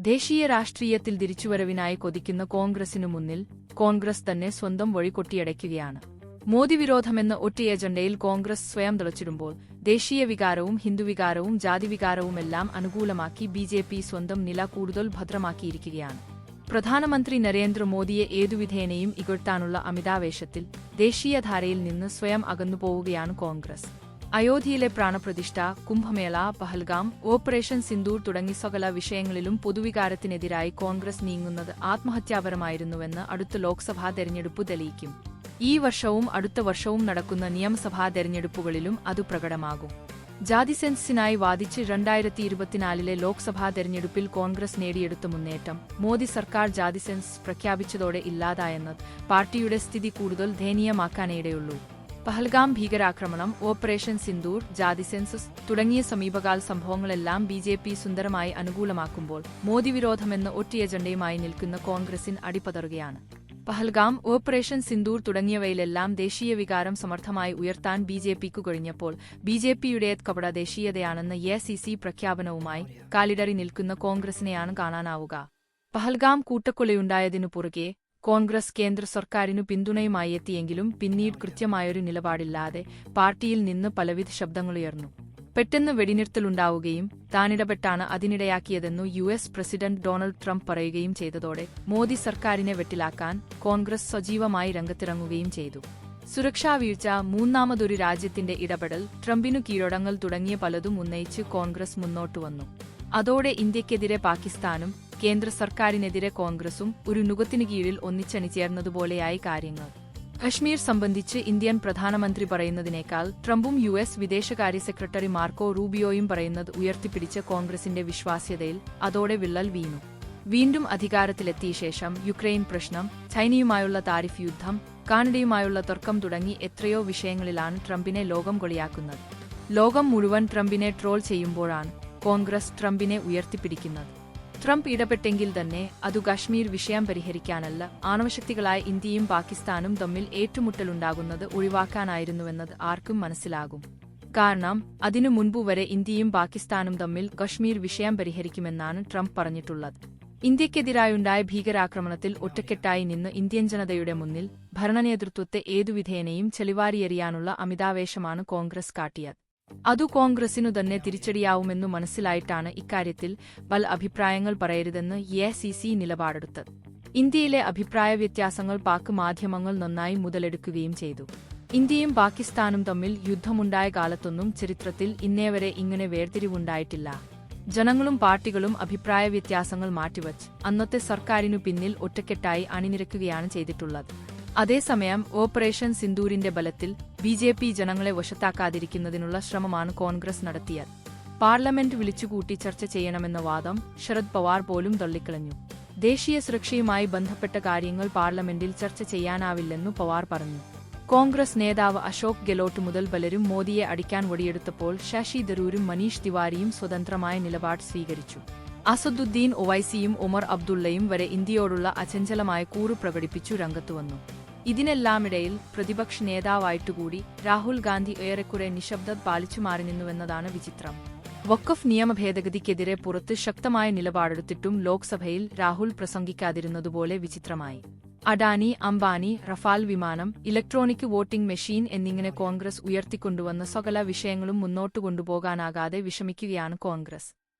ദേശീയ രാഷ്ട്രീയത്തിൽ തിരിച്ചുവരവിനായി കൊതിക്കുന്ന കോൺഗ്രസിനു മുന്നിൽ കോൺഗ്രസ് തന്നെ സ്വന്തം വഴി കൊട്ടിയടയ്ക്കുകയാണ് മോദി വിരോധമെന്ന ഒറ്റ ഏജണ്ടയിൽ കോൺഗ്രസ് സ്വയം തിളച്ചിടുമ്പോൾ ദേശീയ വികാരവും ഹിന്ദുവികാരവും ജാതിവികാരവുമെല്ലാം അനുകൂലമാക്കി ബി ജെ പി സ്വന്തം നില കൂടുതൽ ഭദ്രമാക്കിയിരിക്കുകയാണ്. പ്രധാനമന്ത്രി നരേന്ദ്രമോദിയെ ഏതുവിധേനയും ഇകഴ്ത്താനുള്ള അമിതാവേശത്തിൽ ദേശീയധാരയിൽ നിന്ന് സ്വയം അകന്നുപോവുകയാണ് കോൺഗ്രസ്. അയോധ്യയിലെ പ്രാണപ്രതിഷ്ഠ കുംഭമേള പഹൽഗാം ഓപ്പറേഷൻ സിന്ദൂർ തുടങ്ങി സകല വിഷയങ്ങളിലും പൊതുവികാരത്തിനെതിരായി കോൺഗ്രസ് നീങ്ങുന്നത് ആത്മഹത്യാപരമായിരുന്നുവെന്ന് അടുത്ത ലോക്സഭാ തെരഞ്ഞെടുപ്പ് തെളിയിക്കും. ഈ വർഷവും അടുത്ത വർഷവും നടക്കുന്ന നിയമസഭാ തെരഞ്ഞെടുപ്പുകളിലും അത് പ്രകടമാകും. ജാതി സെൻസിനായി വാദിച്ച് രണ്ടായിരത്തി ഇരുപത്തിനാലിലെ ലോക്സഭാ തെരഞ്ഞെടുപ്പിൽ കോൺഗ്രസ് നേടിയെടുത്ത മുന്നേറ്റം മോദി സർക്കാർ ജാതി സെൻസ് പ്രഖ്യാപിച്ചതോടെ ഇല്ലാതായെന്നത് പാർട്ടിയുടെ സ്ഥിതി കൂടുതൽ ദയനീയമാക്കാനേടയുള്ളൂ പഹൽഗാം ഭീകരാക്രമണം ഓപ്പറേഷൻ സിന്ദൂർ ജാതി സെൻസസ് തുടങ്ങിയ സമീപകാല സംഭവങ്ങളെല്ലാം ബി ജെ പി സുന്ദരമായി അനുകൂലമാക്കുമ്പോൾ മോദി വിരോധമെന്ന ഒറ്റ എജണ്ടയുമായി നിൽക്കുന്ന കോൺഗ്രസിന് അടിപതറുകയാണ്. പഹൽഗാം ഓപ്പറേഷൻ സിന്ദൂർ തുടങ്ങിയവയിലെല്ലാം ദേശീയ വികാരം സമർത്ഥമായി ഉയർത്താൻ ബി ജെ പിക്കു കഴിഞ്ഞപ്പോൾ ബി ജെ പിയുടെ കപട ദേശീയതയാണെന്ന എ സി സി പ്രഖ്യാപനവുമായി കാലിടറി നിൽക്കുന്ന കോൺഗ്രസിനെയാണ് കാണാനാവുക. പഹൽഗാം കൂട്ടക്കൊലയുണ്ടായതിനു പുറകെ കോൺഗ്രസ് കേന്ദ്ര സർക്കാരിനു പിന്തുണയുമായി എത്തിയെങ്കിലും പിന്നീട് കൃത്യമായൊരു നിലപാടില്ലാതെ പാർട്ടിയിൽ നിന്ന് പലവിധ ശബ്ദങ്ങളുയർന്നു. പെട്ടെന്ന് വെടിനിർത്തലുണ്ടാവുകയും താനിടപെട്ടാണ് അതിനിടയാക്കിയതെന്നു U S president Donald Trump പറയുകയും ചെയ്തതോടെ മോദി സർക്കാരിനെ വെട്ടിലാക്കാൻ കോൺഗ്രസ് സജീവമായി രംഗത്തിറങ്ങുകയും ചെയ്തു. സുരക്ഷാ വീഴ്ച മൂന്നാമതൊരു രാജ്യത്തിന്റെ ഇടപെടൽ ട്രംപിനു കീഴടങ്ങൽ തുടങ്ങിയ പലതും ഉന്നയിച്ച് കോൺഗ്രസ് മുന്നോട്ടു വന്നു അതോടെ ഇന്ത്യക്കെതിരെ പാകിസ്ഥാനും കേന്ദ്ര സർക്കാരിനെതിരെ കോൺഗ്രസും ഒരു നുകത്തിനു കീഴിൽ ഒന്നിച്ചണിചേർന്നതുപോലെയായി കാര്യങ്ങൾ. കശ്മീർ സംബന്ധിച്ച് ഇന്ത്യൻ പ്രധാനമന്ത്രി പറയുന്നതിനേക്കാൾ ട്രംപും യു എസ് വിദേശകാര്യ സെക്രട്ടറി മാർക്കോ റൂബിയോയും പറയുന്നത് ഉയർത്തിപ്പിടിച്ച കോൺഗ്രസിന്റെ വിശ്വാസ്യതയിൽ അതോടെ വിള്ളൽ വീണു. വീണ്ടും അധികാരത്തിലെത്തിയ ശേഷം യുക്രൈൻ പ്രശ്നം ചൈനയുമായുള്ള താരിഫ് യുദ്ധം കാനഡയുമായുള്ള തർക്കം തുടങ്ങി എത്രയോ വിഷയങ്ങളിലാണ് ട്രംപിനെ ലോകം കൊളിയാക്കുന്നത് ലോകം മുഴുവൻ ട്രംപിനെ ട്രോൾ ചെയ്യുമ്പോഴാണ് കോൺഗ്രസ് ട്രംപിനെ ഉയർത്തിപ്പിടിക്കുന്നത്. ട്രംപ് ഇടപെട്ടെങ്കിൽ തന്നെ അതു കശ്മീർ വിഷയം പരിഹരിക്കാനല്ല ആണവശക്തികളായ ഇന്ത്യയും പാകിസ്ഥാനും തമ്മിൽ ഏറ്റുമുട്ടലുണ്ടാകുന്നത് ഒഴിവാക്കാനായിരുന്നുവെന്നത് ആർക്കും മനസ്സിലാകും. കാരണം അതിനു മുൻപു വരെ ഇന്ത്യയും പാകിസ്ഥാനും തമ്മിൽ കശ്മീർ വിഷയം പരിഹരിക്കുമെന്നാണ് ട്രംപ് പറഞ്ഞിട്ടുള്ളത്. ഇന്ത്യക്കെതിരായുണ്ടായ ഭീകരാക്രമണത്തിൽ ഒറ്റക്കെട്ടായി നിന്ന് ഇന്ത്യൻ ജനതയുടെ മുന്നിൽ ഭരണനേതൃത്വത്തെ ഏതുവിധേനയും ചെളിവാരിയെറിയാനുള്ള അമിതാവേശമാണ് കോൺഗ്രസ് കാട്ടിയത്. അതു കോൺഗ്രസിനു തന്നെ തിരിച്ചടിയാവുമെന്നു മനസ്സിലായിട്ടാണ് ഇക്കാര്യത്തിൽ പല അഭിപ്രായങ്ങൾ പറയരുതെന്ന് എ സി സി നിലപാടെടുത്തത് ഇന്ത്യയിലെ അഭിപ്രായ വ്യത്യാസങ്ങൾ പാക് മാധ്യമങ്ങൾ നന്നായി മുതലെടുക്കുകയും ചെയ്തു. ഇന്ത്യയും പാകിസ്ഥാനും തമ്മിൽ യുദ്ധമുണ്ടായ കാലത്തൊന്നും ചരിത്രത്തിൽ ഇന്നേവരെ ഇങ്ങനെ വേർതിരിവുണ്ടായിട്ടില്ല. ജനങ്ങളും പാർട്ടികളും അഭിപ്രായ വ്യത്യാസങ്ങൾ മാറ്റിവച്ച് അന്നത്തെ സർക്കാരിനു പിന്നിൽ ഒറ്റക്കെട്ടായി അണിനിരക്കുകയാണ് ചെയ്തിട്ടുള്ളത്. അതേസമയം ഓപ്പറേഷൻ സിന്ദൂരിന്റെ ബലത്തിൽ ബി ജെ പി ജനങ്ങളെ വശത്താക്കാതിരിക്കുന്നതിനുള്ള ശ്രമമാണ് കോൺഗ്രസ് നടത്തിയത്. പാർലമെന്റ് വിളിച്ചുകൂട്ടി ചർച്ച ചെയ്യണമെന്ന വാദം ശരത് പവാർ പോലും തള്ളിക്കളഞ്ഞു. ദേശീയ സുരക്ഷയുമായി ബന്ധപ്പെട്ട കാര്യങ്ങൾ പാർലമെന്റിൽ ചർച്ച ചെയ്യാനാവില്ലെന്നു പവാർ പറഞ്ഞു. കോൺഗ്രസ് നേതാവ് അശോക് ഗെലോട്ട് മുതൽ പലരും മോദിയെ അടിക്കാൻ ഒടിയെടുത്തപ്പോൾ ശശി തരൂരും മനീഷ് തിവാരിയും സ്വതന്ത്രമായ നിലപാട് സ്വീകരിച്ചു. അസദുദ്ദീൻ ഒവൈസിയും ഉമർ അബ്ദുള്ളയും വരെ ഇന്ത്യയോടുള്ള അചഞ്ചലമായ കൂറു പ്രകടിപ്പിച്ചു രംഗത്തുവന്നു. ഇതിനെല്ലാമിടയിൽ പ്രതിപക്ഷ നേതാവായിട്ടുകൂടി രാഹുൽ ഗാന്ധി ഏറെക്കുറെ നിശബ്ദത പാലിച്ചു മാറി നിന്നുവെന്നതാണ് വിചിത്രം. വക്കഫ് നിയമ ഭേദഗതിക്കെതിരെ പുറത്ത് ശക്തമായ നിലപാടെടുത്തിട്ടും ലോക്സഭയിൽ രാഹുൽ പ്രസംഗിക്കാതിരുന്നതുപോലെ വിചിത്രമായി. അഡാനി അംബാനി റഫാൽ വിമാനം ഇലക്ട്രോണിക് വോട്ടിംഗ് മെഷീൻ എന്നിങ്ങനെ കോൺഗ്രസ് ഉയർത്തിക്കൊണ്ടുവന്ന സകല വിഷയങ്ങളും മുന്നോട്ടു കൊണ്ടുപോകാനാകാതെ വിഷമിക്കുകയാണ് കോൺഗ്രസ്.